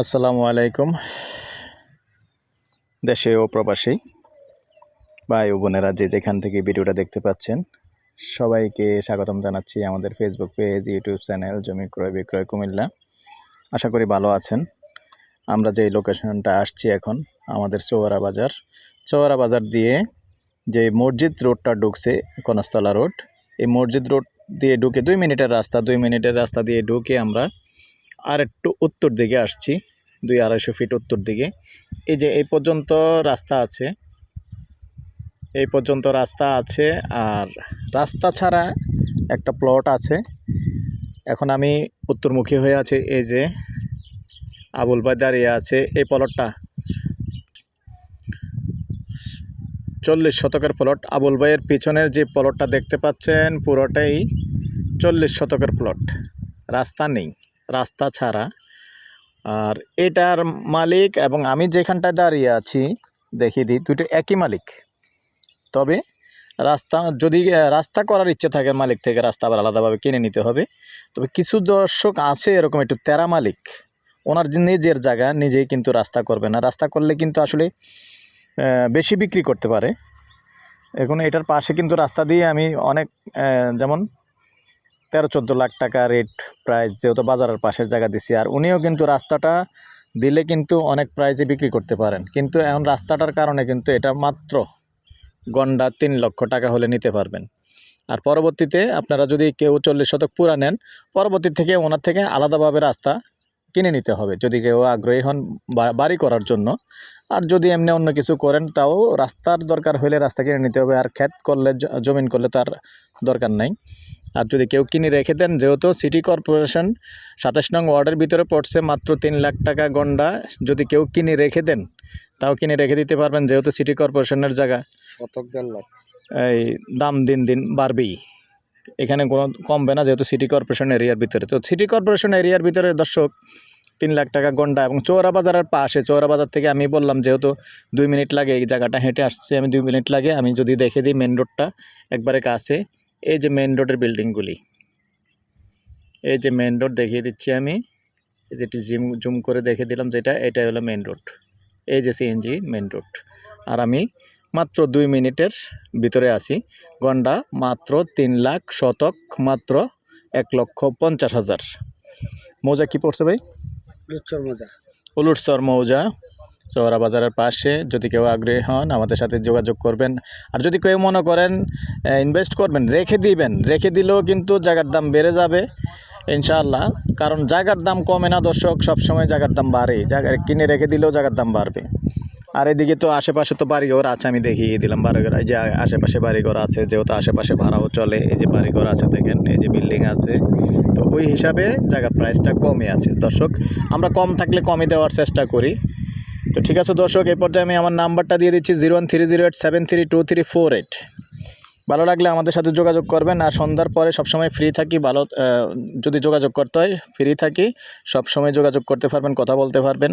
আসসালামু আলাইকুম দেশে ও প্রবাসী, ভাই ও বোনেরা যে যেখান থেকে ভিডিওটা দেখতে পাচ্ছেন, সবাইকে স্বাগতম জানাচ্ছি আমাদের ফেসবুক পেজ ইউটিউব চ্যানেল জমি ক্রয় বিক্রয় কুমিল্লা। আশা করি ভালো আছেন। আমরা যে লোকেশনটা আসছি এখন, আমাদের চৌয়ারা বাজার। চৌয়ারা বাজার দিয়ে যে মসজিদ রোডটা ঢুকছে, কনস্তলা রোড এই মসজিদ রোড দিয়ে ঢুকে দুই মিনিটের রাস্তা, দুই মিনিটের রাস্তা দিয়ে ঢুকে আমরা আর একটু উত্তর দিকে আসছি, দুই আড়াইশো ফিট উত্তর দিকে। এই যে এই পর্যন্ত রাস্তা আছে, এই পর্যন্ত রাস্তা আছে আর রাস্তা ছাড়া একটা প্লট আছে। এখন আমি উত্তরমুখী হয়ে আছি, এই যে আবুল ভাই দাঁড়িয়ে আছে এই প্লটটা চল্লিশ শতকের প্লট। আবুল ভাইয়ের পিছনের যে প্লটটা দেখতে পাচ্ছেন, পুরোটাই চল্লিশ শতকের প্লট। রাস্তা নেই, রাস্তা ছাড়া। আর এটার মালিক এবং আমি যেখানটায় দাঁড়িয়ে আছি, দেখিয়ে দিই দুটো একই মালিক। তবে রাস্তা, যদি রাস্তা করার ইচ্ছে থাকে মালিক থেকে, রাস্তা আবার আলাদাভাবে কিনে নিতে হবে। তবে কিছু দর্শক আছে এরকম একটু তেরা মালিক। ওনার নিজের জায়গা, নিজেই কিন্তু রাস্তা করবে না। রাস্তা করলে কিন্তু আসলে বেশি বিক্রি করতে পারে। এখন এটার পাশে কিন্তু রাস্তা দিয়ে আমি অনেক যেমন তেরো, চোদ্দ লাখ টাকা রেট প্রাইস যেহেতু বাজারের পাশের জায়গা দিছি, আর উনিও কিন্তু রাস্তাটা দিলে কিন্তু অনেক প্রাইসে বিক্রি করতে পারেন। কিন্তু এখন রাস্তাটার কারণে কিন্তু এটা মাত্র গন্ডা তিন লক্ষ টাকা হলে নিতে পারবেন। আর পরবর্তীতে আপনারা যদি কেউ চল্লিশ শতক পুরা নেন, পরবর্তী থেকে ওনার থেকে আলাদাভাবে রাস্তা কিনে নিতে হবে। যদি কেউ আগ্রহী হন বাড়ি করার জন্য। আর যদি এমনি অন্য কিছু করেন তাও রাস্তার দরকার হলে রাস্তা কিনে নিতে হবে। আর ক্ষেত করলে জমিন করলে তার দরকার নাই। আর যদি কেউ কিনে রেখে দেন যেহেতু সিটি কর্পোরেশন সাতাশ নং ওয়ার্ডের ভিতরে পড়ছে মাত্র তিন লাখ টাকা গন্ডা যদি কেউ কিনে রেখে দেন তাও কিনে রেখে দিতে পারবেন যেহেতু সিটি কর্পোরেশনের জায়গা। শতক দেড় লাখ। এই দাম দিন দিন বাড়বেই। এখানে কোনো কমবে না, যেহেতু সিটি কর্পোরেশন এরিয়ার ভিতরে। তো সিটি কর্পোরেশন এরিয়ার ভিতরে দর্শক, তিন লাখ টাকা গন্ডা এবং চৌরা বাজারের পাশে চৌরা বাজার থেকে আমি বললাম যেহেতু দুই মিনিট লাগে এই জায়গাটা হেঁটে আসছে, আমি দুই মিনিট লাগে, আমি যদি দেখে দিই মেন রোডটা একবারে কাছে, এই যে মেন রোডের বিল্ডিংগুলি এই যে মেন রোড দেখিয়ে দিচ্ছি আমি যেটি জিম জুম করে দেখে দিলাম যেটা, এটাই হলো মেন রোড এই যে সিএনজি মেন রোড আর আমি মাত্র দুই মিনিটের ভিতরে আছি। গন্ডা মাত্র তিন লাখ শতক মাত্র এক লক্ষ পঞ্চাশ হাজার। মৌজা কি পড়ছে ভাই? লুচ্চর মজা। উলুটসর মৌজা চৌরা বাজারের পাশে। যদি কেউ আগ্রহী হন আমাদের সাথে যোগাযোগ করবেন। আর যদি কেউ মনে করেন ইনভেস্ট করবেন রেখে দিবেন রেখে দিলেও কিন্তু জায়গার দাম বেড়ে যাবে ইনশাআল্লাহ। কারণ জায়গার দাম কমে না দর্শক। সবসময় জায়গার দাম বাড়ে। জায়গা কিনে রেখে দিলেও জায়গার দাম বাড়বে। আর এদিকে তো আশেপাশে তো বাড়িঘর আছে, আমি দেখিয়ে দিলাম বাড়িঘর। এই যে আশেপাশে বাড়িঘর আছে, যেহেতু আশেপাশে ভাড়াও চলে, এই যে বাড়িঘর আছে দেখেন, এই যে বিল্ডিং আছে, তো ওই হিসাবে জায়গার প্রাইসটা কমে আছে। দর্শক, আমরা কম থাকলে কমে দেওয়ার চেষ্টা করি। তো ঠিক আছে দর্শক, এই পর্যায়ে আমি আমার নাম্বারটা দিয়ে দিচ্ছি, zero one three zero eight seven three two three four eight. ভালো লাগলে আমাদের সাথে যোগাযোগ করবেন। আর সন্ধ্যার পরে সবসময় ফ্রি থাকি, ভালো যদি যোগাযোগ করতে হয় ফ্রি থাকি। সবসময় যোগাযোগ করতে পারবেন, কথা বলতে পারবেন।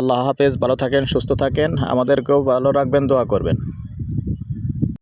আল্লাহ হাফেজ, ভালো থাকেন, সুস্থ থাকেন। আমাদেরকেও ভালো রাখবেন, দোয়া করবেন।